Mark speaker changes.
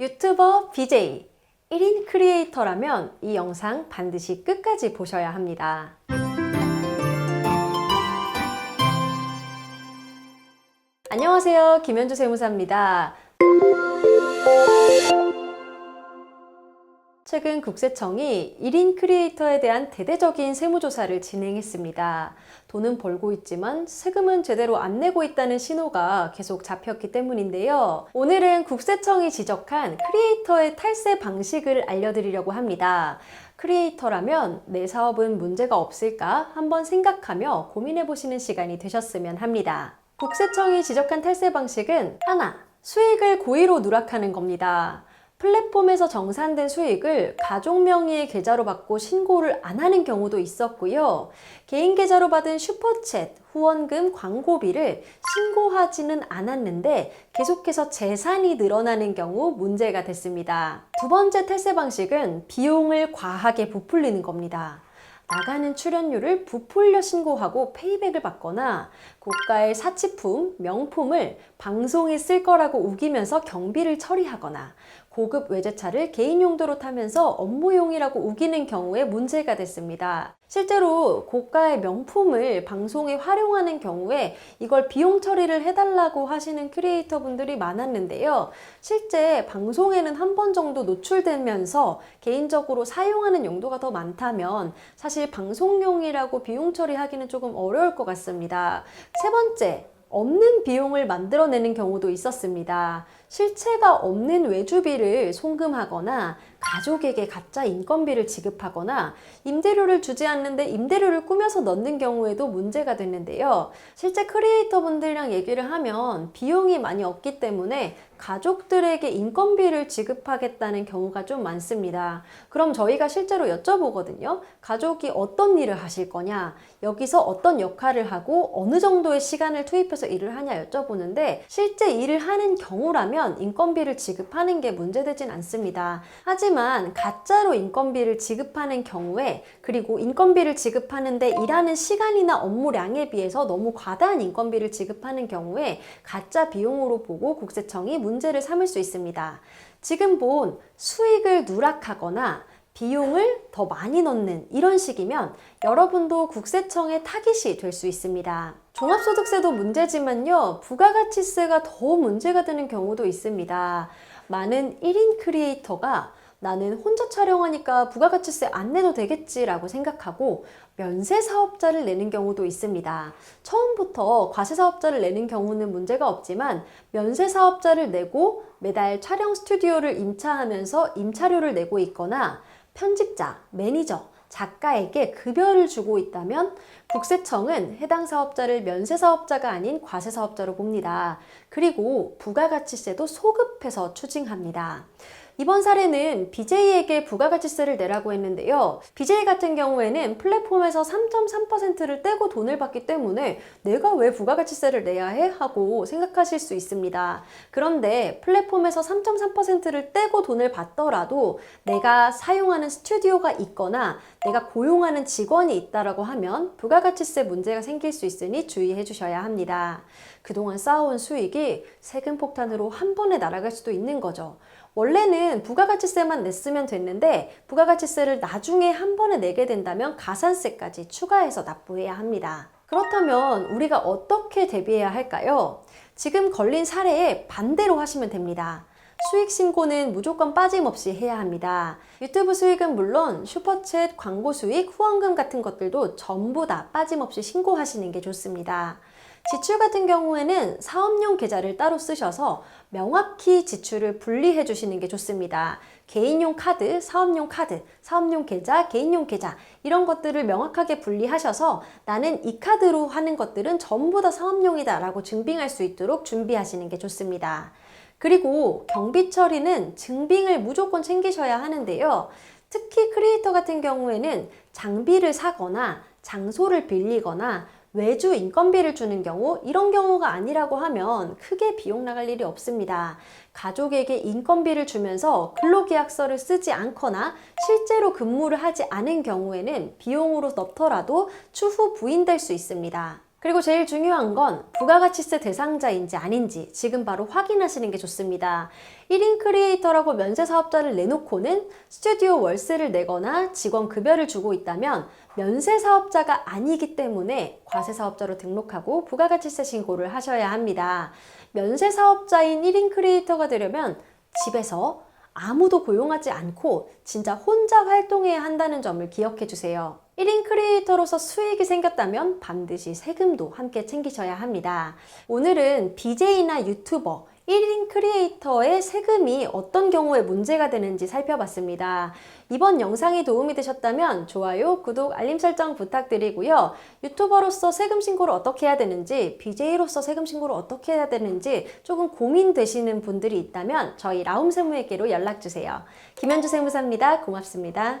Speaker 1: 유튜버 BJ 1인 크리에이터라면 이 영상 반드시 끝까지 보셔야 합니다. 안녕하세요. 김현주 세무사입니다. 최근 국세청이 1인 크리에이터에 대한 대대적인 세무조사를 진행했습니다. 돈은 벌고 있지만 세금은 제대로 안 내고 있다는 신호가 계속 잡혔기 때문인데요. 오늘은 국세청이 지적한 크리에이터의 탈세 방식을 알려드리려고 합니다. 크리에이터라면 내 사업은 문제가 없을까 한번 생각하며 고민해 보시는 시간이 되셨으면 합니다. 국세청이 지적한 탈세 방식은 하나, 수익을 고의로 누락하는 겁니다. 플랫폼에서 정산된 수익을 가족 명의의 계좌로 받고 신고를 안 하는 경우도 있었고요. 개인 계좌로 받은 슈퍼챗, 후원금, 광고비를 신고하지는 않았는데 계속해서 재산이 늘어나는 경우 문제가 됐습니다. 두 번째 탈세 방식은 비용을 과하게 부풀리는 겁니다. 나가는 출연료를 부풀려 신고하고 페이백을 받거나 고가의 사치품, 명품을 방송에 쓸 거라고 우기면서 경비를 처리하거나 고급 외제차를 개인 용도로 타면서 업무용이라고 우기는 경우에 문제가 됐습니다. 실제로 고가의 명품을 방송에 활용하는 경우에 이걸 비용 처리를 해달라고 하시는 크리에이터 분들이 많았는데요. 실제 방송에는 한 번 정도 노출되면서 개인적으로 사용하는 용도가 더 많다면 사실 방송용이라고 비용 처리하기는 조금 어려울 것 같습니다. 세 번째, 없는 비용을 만들어내는 경우도 있었습니다. 실체가 없는 외주비를 송금하거나 가족에게 가짜 인건비를 지급하거나 임대료를 주지 않는데 임대료를 꾸며서 넣는 경우에도 문제가 됐는데요. 실제 크리에이터 분들이랑 얘기를 하면 비용이 많이 없기 때문에 가족들에게 인건비를 지급하겠다는 경우가 좀 많습니다. 그럼 저희가 실제로 여쭤보거든요. 가족이 어떤 일을 하실 거냐? 여기서 어떤 역할을 하고 어느 정도의 시간을 투입해서 일을 하냐 여쭤보는데 실제 일을 하는 경우라면 인건비를 지급하는 게 문제되진 않습니다. 하지만 가짜로 인건비를 지급하는 경우에 그리고 인건비를 지급하는데 일하는 시간이나 업무량에 비해서 너무 과다한 인건비를 지급하는 경우에 가짜 비용으로 보고 국세청이 문제를 삼을 수 있습니다. 지금 본 수익을 누락하거나 비용을 더 많이 넣는 이런 식이면 여러분도 국세청의 타깃이 될 수 있습니다. 종합소득세도 문제지만요, 부가가치세가 더 문제가 되는 경우도 있습니다. 많은 1인 크리에이터가 나는 혼자 촬영하니까 부가가치세 안 내도 되겠지라고 생각하고 면세 사업자를 내는 경우도 있습니다. 처음부터 과세 사업자를 내는 경우는 문제가 없지만 면세 사업자를 내고 매달 촬영 스튜디오를 임차하면서 임차료를 내고 있거나 편집자, 매니저, 작가에게 급여를 주고 있다면 국세청은 해당 사업자를 면세 사업자가 아닌 과세 사업자로 봅니다. 그리고 부가가치세도 소급 해서 추징합니다. 이번 사례는 BJ에게 부가가치세를 내라고 했는데요. BJ 같은 경우에는 플랫폼에서 3.3%를 떼고 돈을 받기 때문에 내가 왜 부가가치세를 내야 해? 하고 생각하실 수 있습니다. 그런데 플랫폼에서 3.3%를 떼고 돈을 받더라도 내가 사용하는 스튜디오가 있거나 내가 고용하는 직원이 있다라고 하면 부가가치세 문제가 생길 수 있으니 주의해 주셔야 합니다. 그동안 쌓아온 수익이 세금 폭탄으로 한 번에 날아갈 수도 있는 거죠. 원래는 부가가치세만 냈으면 됐는데 부가가치세를 나중에 한 번에 내게 된다면 가산세까지 추가해서 납부해야 합니다. 그렇다면 우리가 어떻게 대비해야 할까요? 지금 걸린 사례에 반대로 하시면 됩니다. 수익 신고는 무조건 빠짐없이 해야 합니다. 유튜브 수익은 물론 슈퍼챗, 광고 수익, 후원금 같은 것들도 전부 다 빠짐없이 신고하시는 게 좋습니다. 지출 같은 경우에는 사업용 계좌를 따로 쓰셔서 명확히 지출을 분리해 주시는 게 좋습니다. 개인용 카드, 사업용 카드, 사업용 계좌, 개인용 계좌 이런 것들을 명확하게 분리하셔서 나는 이 카드로 하는 것들은 전부 다 사업용이다 라고 증빙할 수 있도록 준비하시는 게 좋습니다. 그리고 경비 처리는 증빙을 무조건 챙기셔야 하는데요. 특히 크리에이터 같은 경우에는 장비를 사거나 장소를 빌리거나 외주 인건비를 주는 경우 이런 경우가 아니라고 하면 크게 비용 나갈 일이 없습니다. 가족에게 인건비를 주면서 근로계약서를 쓰지 않거나 실제로 근무를 하지 않은 경우에는 비용으로 넣더라도 추후 부인될 수 있습니다. 그리고 제일 중요한 건 부가가치세 대상자인지 아닌지 지금 바로 확인하시는 게 좋습니다. 1인 크리에이터라고 면세 사업자를 내놓고는 스튜디오 월세를 내거나 직원 급여를 주고 있다면 면세 사업자가 아니기 때문에 과세 사업자로 등록하고 부가가치세 신고를 하셔야 합니다. 면세 사업자인 1인 크리에이터가 되려면 집에서 아무도 고용하지 않고 진짜 혼자 활동해야 한다는 점을 기억해 주세요. 1인 크리에이터로서 수익이 생겼다면 반드시 세금도 함께 챙기셔야 합니다. 오늘은 BJ나 유튜버, 1인 크리에이터의 세금이 어떤 경우에 문제가 되는지 살펴봤습니다. 이번 영상이 도움이 되셨다면 좋아요, 구독, 알림 설정 부탁드리고요. 유튜버로서 세금 신고를 어떻게 해야 되는지, BJ로서 세금 신고를 어떻게 해야 되는지 조금 고민되시는 분들이 있다면 저희 라움 세무회계로 연락 주세요. 김현주 세무사입니다. 고맙습니다.